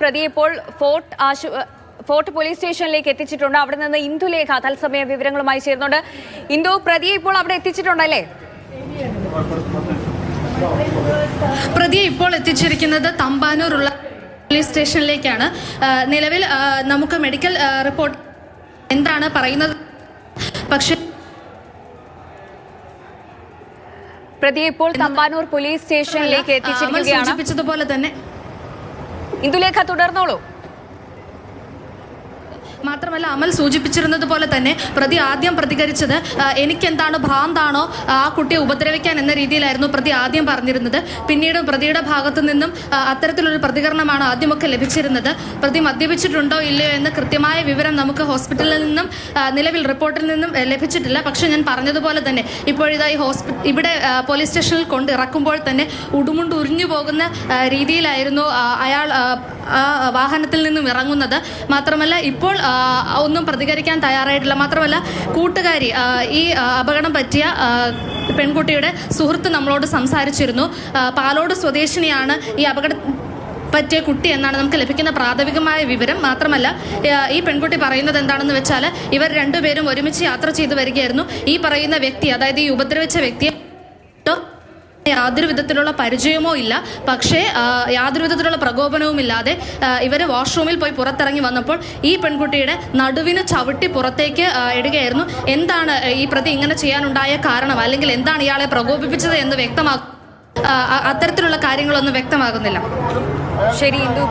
പ്രതിയെ ഇപ്പോൾ ഫോർട്ട് ആശു ഫോർട്ട് പോലീസ് സ്റ്റേഷനിലേക്ക് എത്തിച്ചിട്ടുണ്ട്. അവിടെ നിന്ന് ഇന്ദുലേഖ തത്സമയ വിവരങ്ങളുമായി ചേരുന്നുണ്ട്. ഇന്ദു പ്രതിയെ ഇപ്പോൾ അവിടെ എത്തിച്ചിട്ടുണ്ടല്ലേ? പ്രതിയെ ഇപ്പോൾ എത്തിച്ചിരിക്കുന്നത് തമ്പാനൂറുള്ള പോലീസ് സ്റ്റേഷനിലേക്കാണ്. നിലവിൽ നമുക്ക് മെഡിക്കൽ റിപ്പോർട്ട് എന്താണ് പറയുന്നത്? പക്ഷേ പ്രതിയെ ഇപ്പോൾ തമ്പാനൂർ പോലീസ് സ്റ്റേഷനിലേക്ക് എത്തിച്ചിരിക്കുകയാണ്. സൂചിപ്പിച്ചതുപോലെ തന്നെ ഇന്ദുലേഖ തുടർന്നോളൂ. മാത്രമല്ല അമൽ സൂചിപ്പിച്ചിരുന്നത് പോലെ തന്നെ പ്രതി ആദ്യം പ്രതികരിച്ചത് എനിക്കെന്താണ് ഭ്രാന്താണോ ആ കുട്ടിയെ ഉപദ്രവിക്കാൻ എന്ന രീതിയിലായിരുന്നു പ്രതി ആദ്യം പറഞ്ഞിരുന്നത്. പിന്നീട് പ്രതിയുടെ ഭാഗത്തു നിന്നും അത്തരത്തിലൊരു പ്രതികരണമാണ് ആദ്യമൊക്കെ ലഭിച്ചിരുന്നത്. പ്രതി മദ്യപിച്ചിട്ടുണ്ടോ ഇല്ലയോ എന്ന കൃത്യമായ വിവരം നമുക്ക് ഹോസ്പിറ്റലിൽ നിന്നും നിലവിൽ റിപ്പോർട്ടിൽ നിന്നും ലഭിച്ചിട്ടില്ല. പക്ഷേ ഞാൻ പറഞ്ഞതുപോലെ തന്നെ ഇപ്പോഴിതാ ഈ ഹോസ്പി ഇവിടെ പോലീസ് സ്റ്റേഷനിൽ കൊണ്ട് ഇറക്കുമ്പോൾ തന്നെ ഉടുമുണ്ട് ഉരിഞ്ഞു പോകുന്ന രീതിയിലായിരുന്നു അയാൾ ആ, വാഹനത്തിൽ നിന്നും ഇറങ്ങുന്നത്. മാത്രമല്ല ഇപ്പോൾ ഒന്നും പ്രതികരിക്കാൻ തയ്യാറായിട്ടില്ല. മാത്രമല്ല കൂട്ടുകാരി ഈ അപകടം പറ്റിയ പെൺകുട്ടിയുടെ സുഹൃത്ത് നമ്മളോട് സംസാരിച്ചിരുന്നു. പാലോട് സ്വദേശിനിയാണ് ഈ അപകട പറ്റിയ കുട്ടി എന്നാണ് നമുക്ക് ലഭിക്കുന്ന പ്രാഥമികമായ വിവരം. മാത്രമല്ല ഈ പെൺകുട്ടി പറയുന്നത് എന്താണെന്ന് വെച്ചാൽ ഇവർ രണ്ടുപേരും ഒരുമിച്ച് യാത്ര ചെയ്തു വരികയായിരുന്നു. ഈ പറയുന്ന വ്യക്തി അതായത് ഈ ഉപദ്രവിച്ച വ്യക്തിയെ യാതൊരു വിധത്തിലുള്ള പരിചയമോ ഇല്ല. പക്ഷേ യാതൊരു വിധത്തിലുള്ള പ്രകോപനവും ഇല്ലാതെ ഇവർ വാഷ്റൂമിൽ പോയി പുറത്തിറങ്ങി വന്നപ്പോൾ ഈ പെൺകുട്ടിയുടെ നടുവിന് ചവിട്ടി പുറത്തേക്ക് ഇടുകയായിരുന്നു. എന്താണ് ഈ പ്രതി ഇങ്ങനെ ചെയ്യാനുണ്ടായ കാരണം? അല്ലെങ്കിൽ എന്താണ് ഇയാളെ പ്രകോപിപ്പിച്ചത് എന്ന് വ്യക്തമാ ആ, അ- അത്തരത്തിലുള്ള കാര്യങ്ങളൊന്നും വ്യക്തമാകുന്നില്ല. ശരി